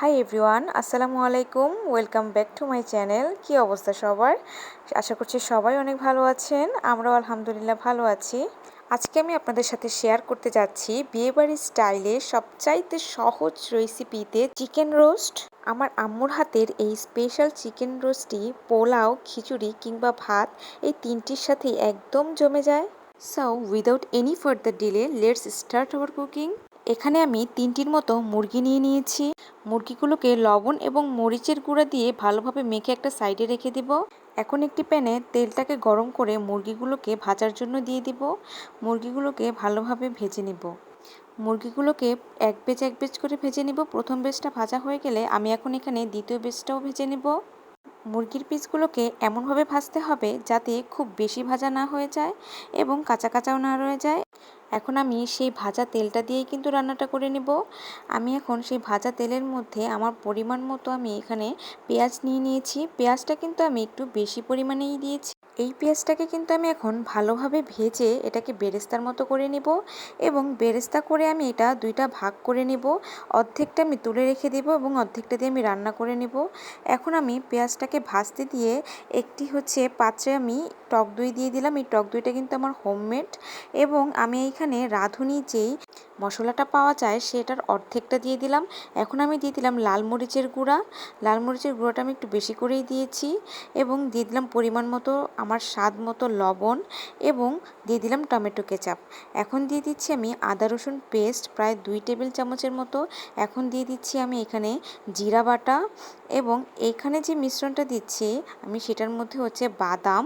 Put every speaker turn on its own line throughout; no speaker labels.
High everyone আসসালামু আলাইকুম welcome back to my channel কি অবস্থা সবার? আশা করছি সবাই অনেক ভালো আছেন, আমরাও আলহামদুলিল্লাহ ভালো আছি। আজকে আমি আপনাদের সাথে শেয়ার করতে যাচ্ছি বিয়েবাড়ির স্টাইলে সবচাইতে সহজ রেসিপিতে চিকেন রোস্ট আমার আম্মুর হাতের এই স্পেশাল চিকেন রোস্টটি পোলাও, খিচুড়ি কিংবা ভাত, এই তিনটির সাথেই একদম জমে যায়। So without any further delay let's start our cooking এখানে আমি তিনটির মতো মুরগি নিয়ে নিয়েছি। মুরগিগুলোকে লবণ এবং মরিচের গুঁড়া দিয়ে ভালোভাবে মেখে একটা সাইডে রেখে দিব। এখন একটি প্যানে তেলটাকে গরম করে মুরগিগুলোকে ভাজার জন্য দিয়ে দিব। মুরগিগুলোকে ভালোভাবে ভেজে নেব। মুরগিগুলোকে এক বেজ এক বেজ করে ভেজে নিব। প্রথম বেজটা ভাজা হয়ে গেলে আমি এখন এখানে দ্বিতীয় বেজটাও ভেজে নেব। মুরগির পিসগুলোকে এমনভাবে ভাজতে হবে যাতে খুব বেশি ভাজা না হয়ে যায় এবং কাঁচা কাঁচাও না রয়ে যায়। এখন আমি সেই ভাজা তেলটা দিয়েই কিন্তু রান্নাটা করে নেব। আমি এখন সেই ভাজা তেলের মধ্যে আমার পরিমাণ মতো আমি এখানে পেঁয়াজ নিয়ে নিয়েছি। পেঁয়াজটা কিন্তু আমি একটু বেশি পরিমাণেই দিয়েছি। এই পেঁয়াজটাকে কিন্তু আমি এখন ভালোভাবে ভেজে এটাকে বেরেস্তার মতো করে নেব এবং বেরেস্তা করে আমি এটা দুইটা ভাগ করে নেব। অর্ধেকটা আমি তুলে রেখে দেব এবং অর্ধেকটা দিয়ে আমি রান্না করে নেব। এখন আমি পেঁয়াজটাকে ভাজতে দিয়ে একটি হচ্ছে পাত্রে আমি টক দই দিয়ে দিলাম। এই টক দইটা কিন্তু আমার হোমমেড এবং আমি এইখানে রাঁধুনি যেই মশলাটা পাওয়া যায়, সেটার অর্ধেকটা দিয়ে দিলাম। এখন আমি দিয়ে দিলাম লাল মরিচের গুঁড়া। লাল মরিচের গুঁড়োটা আমি একটু বেশি করেই দিয়েছি এবং দিয়ে দিলাম পরিমাণ মতো, আমার স্বাদ মতো লবণ এবং দিয়ে দিলাম টমেটো কেচাপ। এখন দিয়ে দিচ্ছি আমি আদা রসুন পেস্ট, প্রায় দুই টেবিল চামচের মতো। এখন দিয়ে দিচ্ছি আমি এখানে জিরা বাটা এবং এখানে যে মিশ্রণটা দিচ্ছি, আমি সেটার মধ্যে হচ্ছে বাদাম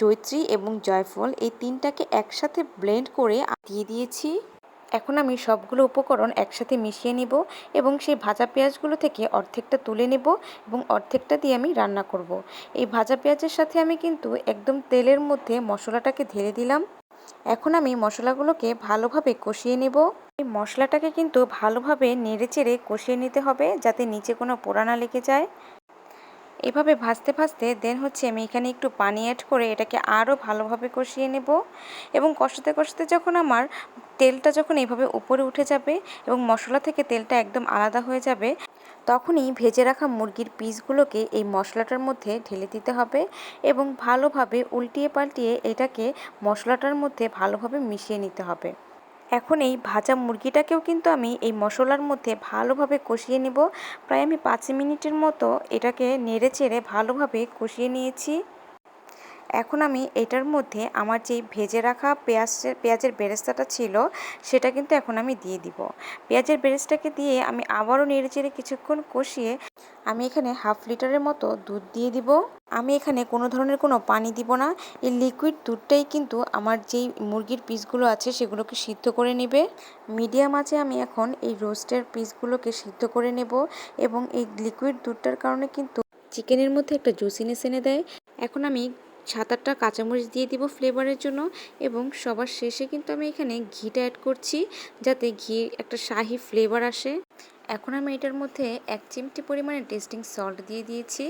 জৈত্রী এবং জয়ফল, এই তিনটাকে একসাথে ব্লেন্ড করে দিয়ে দিয়েছি। এখন আমি সবগুলো উপকরণ একসাথে মিশিয়ে নিব এবং সেই ভাজা পেঁয়াজগুলো থেকে অর্ধেকটা তুলে নেব এবং অর্ধেকটা দিয়ে আমি রান্না করব। এই ভাজা পেঁয়াজের সাথে আমি কিন্তু একদম তেলের মধ্যে মশলাটাকে ঢেলে দিলাম। এখন আমি মশলাগুলোকে ভালোভাবে কষিয়ে নেব। এই মশলাটাকে কিন্তু ভালোভাবে নেড়ে চেড়ে কষিয়ে নিতে হবে যাতে নিচে কোনো পোড়া না লেগে যায়। এভাবে ভাজতে ভাজতে দেন হচ্ছে আমি এখানে একটু পানি অ্যাড করে এটাকে আরও ভালোভাবে কষিয়ে নেব। এবং কষাতে কষাতে যখন আমার তেলটা যখন এভাবে উপরে উঠে যাবে এবং মশলা থেকে তেলটা একদম আলাদা হয়ে যাবে, তখনই ভেজে রাখা মুরগির পিসগুলোকে এই মশলাটার মধ্যে ঢেলে দিতে হবে এবং ভালোভাবে উল্টিয়ে পাল্টিয়ে এটাকে মশলাটার মধ্যে ভালোভাবে মিশিয়ে নিতে হবে। এখন এই ভাজা মুরগিটাকেও কিন্তু আমি এই মশলার মধ্যে ভালোভাবে কষিয়ে নেব। প্রায় আমি পাঁচ মিনিটের মতো এটাকে নেড়ে চেড়ে ভালোভাবে কষিয়ে নিয়েছি। এখন আমি এটার মধ্যে আমার যেই ভেজে রাখা পেঁয়াজের পেঁয়াজের বেরেস্তাটা ছিল, সেটা কিন্তু এখন আমি দিয়ে দিব। পেঁয়াজের বেরেস্তাকে দিয়ে আমি আবারও নেড়ে চেড়ে কিছুক্ষণ কষিয়ে আমি এখানে হাফ লিটারের মতো দুধ দিয়ে দিব। আমি এখানে কোনো ধরনের কোনো পানি দিব না। এই লিকুইড দুধটাই কিন্তু আমার যেই মুরগির পিসগুলো আছে, সেগুলোকে সিদ্ধ করে নেবে। মিডিয়াম আছে আমি এখন এই রোস্টের পিসগুলোকে সিদ্ধ করে নেব এবং এই লিকুইড দুধটার কারণে কিন্তু চিকেনের মধ্যে একটা জুসিনেস এনে দেয়। এখন আমি সাত আটটা কাঁচামরিচ দিয়ে দিব ফ্লেভারের জন্য এবং সবার শেষে কিন্তু আমি এখানে ঘিটা অ্যাড করছি যাতে ঘি একটা শাহি ফ্লেভার আসে। এখন আমি এটার মধ্যে এক চিমটি পরিমাণে টেস্টিং সল্ট দিয়ে দিয়েছি।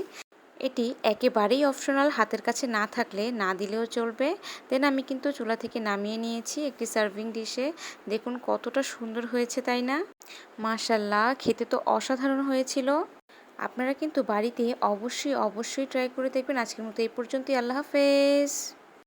এটি একেবারেই অপশনাল হাতের কাছে না থাকলে না দিলেও চলবে। দেন আমি কিন্তু চুলা থেকে নামিয়ে নিয়েছি একটি সার্ভিং ডিশে দেখুন কতটা সুন্দর হয়েছে, তাই না? মাশাল্লাহ খেতে তো অসাধারণ হয়েছিল। আপনারা কিন্তু বাড়িতে অবশ্যই অবশ্যই ট্রাই করে দেখবেন। আজকের মতো এই পর্যন্তই। আল্লাহ হাফেজ।